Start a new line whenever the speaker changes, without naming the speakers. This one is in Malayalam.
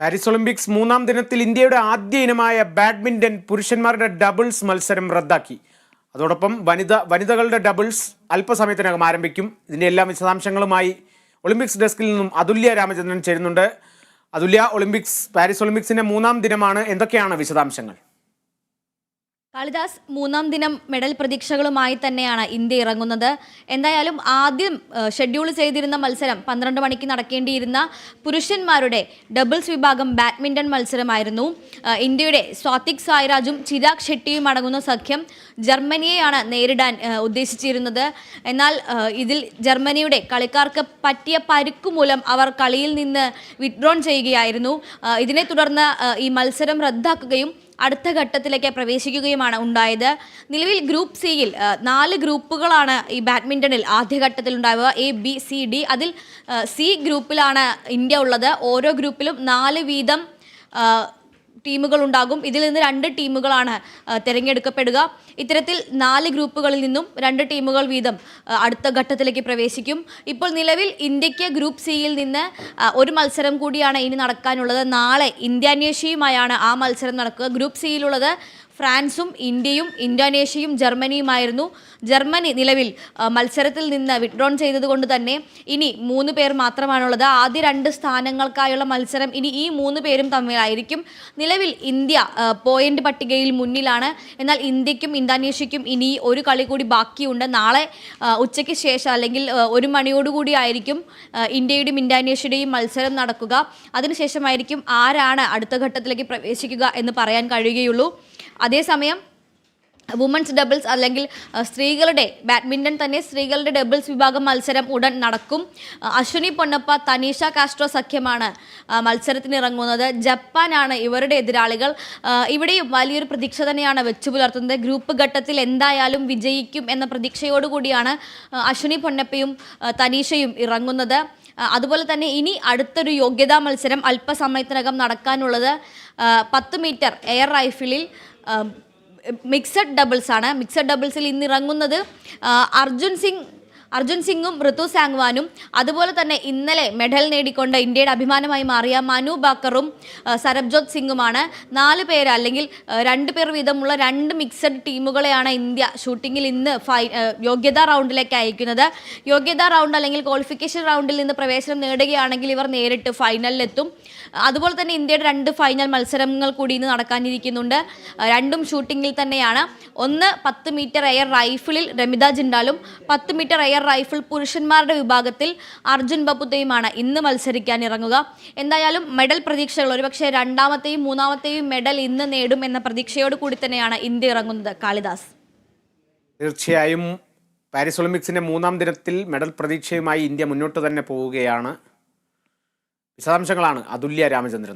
പാരീസ് ഒളിമ്പിക്സ് മൂന്നാം ദിനത്തിൽ ഇന്ത്യയുടെ ആദ്യ ഇനമായ ബാഡ്മിന്റൺ പുരുഷന്മാരുടെ ഡബിൾസ് മത്സരം റദ്ദാക്കി. അതോടൊപ്പം വനിത വനിതകളുടെ ഡബിൾസ് അല്പസമയത്തിനകം ആരംഭിക്കും. ഇതിന്റെ എല്ലാ വിശദാംശങ്ങളുമായി ഒളിമ്പിക്സ് ഡെസ്കിൽ നിന്നും അതുല്യ രാമചന്ദ്രൻ ചേരുന്നുണ്ട്. അതുല്യ ഒളിമ്പിക്സ് പാരീസ് ഒളിമ്പിക്സിന്റെ മൂന്നാം ദിനമാണ്. എന്തൊക്കെയാണ് വിശദാംശങ്ങൾ?
കാളിദാസ് മൂന്നാം ദിനം മെഡൽ പ്രതീക്ഷകളുമായി തന്നെയാണ് ഇന്ത്യ ഇറങ്ങുന്നത്. എന്തായാലും ആദ്യം ഷെഡ്യൂൾ ചെയ്തിരുന്ന മത്സരം പന്ത്രണ്ട് മണിക്ക് നടക്കേണ്ടിയിരുന്ന പുരുഷന്മാരുടെ ഡബിൾസ് വിഭാഗം ബാഡ്മിന്റൺ മത്സരമായിരുന്നു. ഇന്ത്യയുടെ സ്വാതിക് സായ്രാജും ചിരാഗ് ഷെട്ടിയും അടങ്ങുന്ന സഖ്യം ജർമ്മനിയെയാണ് നേരിടാൻ ഉദ്ദേശിച്ചിരുന്നത്. എന്നാൽ ഇതിൽ ജർമ്മനിയുടെ കളിക്കാർക്ക് പറ്റിയ പരുക്കു മൂലം അവർ കളിയിൽ നിന്ന് വിഡ്രോൺ ചെയ്യുകയായിരുന്നു. ഇതിനെ തുടർന്ന് ഈ മത്സരം റദ്ദാക്കുകയും അടുത്ത ഘട്ടത്തിലേക്ക് പ്രവേശിക്കുകയുമാണ് ഉണ്ടായത്. നിലവിൽ ഗ്രൂപ്പ് സിയിൽ നാല് ഗ്രൂപ്പുകളാണ് ഈ ബാഡ്മിന്റണിൽ ആദ്യഘട്ടത്തിൽ ഉണ്ടാവുക. എ ബി സി ഡി അതിൽ സി ഗ്രൂപ്പിലാണ് ഇന്ത്യ ഉള്ളത്. ഓരോ ഗ്രൂപ്പിലും നാല് വീതം ടീമുകൾ ഉണ്ടാകും ഇതിൽ നിന്ന് രണ്ട് ടീമുകളാണ് തിരഞ്ഞെടുക്കപ്പെടുക. ഇത്തരത്തിൽ നാല് ഗ്രൂപ്പുകളിൽ നിന്നും രണ്ട് ടീമുകൾ വീതം അടുത്ത ഘട്ടത്തിലേക്ക് പ്രവേശിക്കും. ഇപ്പോൾ നിലവിൽ ഇന്ത്യയ്ക്ക് ഗ്രൂപ്പ് സിയിൽ നിന്ന് ഒരു മത്സരം കൂടിയാണ് ഇനി നടക്കാനുള്ളത്. നാളെ ഇന്ത്യാനേഷ്യയുമായാണ് ആ മത്സരം നടക്കുക. ഗ്രൂപ്പ് സിയിലുള്ളത് ഫ്രാൻസും ഇന്ത്യയും ഇന്തോനേഷ്യയും ജർമ്മനിയുമായിരുന്നു. ജർമ്മനി നിലവിൽ മത്സരത്തിൽ നിന്ന് വിഡ്രോൺ ചെയ്തതുകൊണ്ട് തന്നെ ഇനി മൂന്ന് പേർ മാത്രമാണുള്ളത്. ആദ്യ രണ്ട് സ്ഥാനങ്ങൾക്കായുള്ള മത്സരം ഇനി ഈ മൂന്ന് പേരും തമ്മിലായിരിക്കും. നിലവിൽ ഇന്ത്യ പോയിന്റ് പട്ടികയിൽ മുന്നിലാണ്. എന്നാൽ ഇന്ത്യക്കും ഇന്തോനേഷ്യയ്ക്കും ഇനി ഒരു കളി കൂടി ബാക്കിയുണ്ട്. നാളെ ഉച്ചയ്ക്ക് ശേഷം അല്ലെങ്കിൽ ഒരു മണിയോടുകൂടി ആയിരിക്കും ഇന്ത്യയുടെയും ഇന്തോനേഷ്യയുടെയും മത്സരം നടക്കുക. അതിനുശേഷമായിരിക്കും ആരാണ് അടുത്ത ഘട്ടത്തിലേക്ക് പ്രവേശിക്കുക എന്ന് പറയാൻ കഴിയുകയുള്ളൂ. അതേസമയം വുമൻസ് ഡബിൾസ് അല്ലെങ്കിൽ സ്ത്രീകളുടെ ബാഡ്മിന്റൺ തന്നെ സ്ത്രീകളുടെ ഡബിൾസ് വിഭാഗം മത്സരം ഉടൻ നടക്കും. അശ്വിനി പൊന്നപ്പ തനീഷ കാസ്ട്രോ സഖ്യമാണ് മത്സരത്തിനിറങ്ങുന്നത് ജപ്പാനാണ് ഇവരുടെ എതിരാളികൾ. ഇവിടെയും വലിയൊരു പ്രതീക്ഷ തന്നെയാണ് വെച്ചു പുലർത്തുന്നത്. ഗ്രൂപ്പ് ഘട്ടത്തിൽ എന്തായാലും വിജയിക്കും എന്ന പ്രതീക്ഷയോടുകൂടിയാണ് അശ്വിനി പൊന്നപ്പയും തനീഷയും ഇറങ്ങുന്നത്. അതുപോലെ തന്നെ ഇനി അടുത്തൊരു യോഗ്യതാ മത്സരം അല്പസമയത്തിനകം നടക്കാനുള്ളത് പത്ത് മീറ്റർ എയർ റൈഫിളിൽ മിക്സഡ് ഡബിൾസ് ആണ് മിക്സഡ് ഡബിൾസിൽ ഇന്ന് ഇറങ്ങുന്നത് അർജുൻ സിംഗ് അർജുൻ സിംഗും ഋതു സാങ്വാനും അതുപോലെ തന്നെ ഇന്നലെ മെഡൽ നേടിക്കൊണ്ട് ഇന്ത്യയുടെ അഭിമാനമായി മാറിയ മനു ബാക്കറും സരബ്ജോത് സിംഗുമാണ്. നാല് പേര് അല്ലെങ്കിൽ രണ്ട് പേർ വീതമുള്ള രണ്ട് മിക്സഡ് ടീമുകളെയാണ് ഇന്ത്യ ഷൂട്ടിങ്ങിൽ ഇന്ന് യോഗ്യതാ റൗണ്ടിലേക്ക് അയക്കുന്നത്. യോഗ്യതാ റൗണ്ട് അല്ലെങ്കിൽ ക്വാളിഫിക്കേഷൻ റൗണ്ടിൽ നിന്ന് പ്രവേശനം നേടുകയാണെങ്കിൽ ഇവർ നേരിട്ട് ഫൈനലിലെത്തും. അതുപോലെ തന്നെ ഇന്ത്യയുടെ രണ്ട് ഫൈനൽ മത്സരങ്ങൾ കൂടി ഇന്ന് നടക്കാനിരിക്കുന്നുണ്ട്. രണ്ടും ഷൂട്ടിങ്ങിൽ തന്നെയാണ്. ഒന്ന് പത്ത് മീറ്റർ എയർ റൈഫിളിൽ രമിത ജിൻഡാലും പത്ത് മീറ്റർ എയർ റൈഫിൾ പുരുഷന്മാരുടെ വിഭാഗത്തിൽ അർജുൻ ബപ്പുത്തയുമാണ് ഇന്ന് മത്സരിക്കാൻ ഇറങ്ങുക. എന്തായാലും മെഡൽ പ്രതീക്ഷകൾ ഒരുപക്ഷെ രണ്ടാമത്തെയും മൂന്നാമത്തെയും മെഡൽ ഇന്ന് നേടും എന്ന പ്രതീക്ഷയോട് കൂടി തന്നെയാണ് ഇന്ത്യ ഇറങ്ങുന്നത്. കാളിദാസ്.
തീർച്ചയായും പാരീസ് ഒളിമ്പിക്സിന്റെ മൂന്നാം ദിനത്തിൽ മെഡൽ പ്രതീക്ഷയുമായി ഇന്ത്യ മുന്നോട്ട് തന്നെ പോവുകയാണ്. വിശദാംശങ്ങളാണ് അതുല്യ രാമചന്ദ്രൻ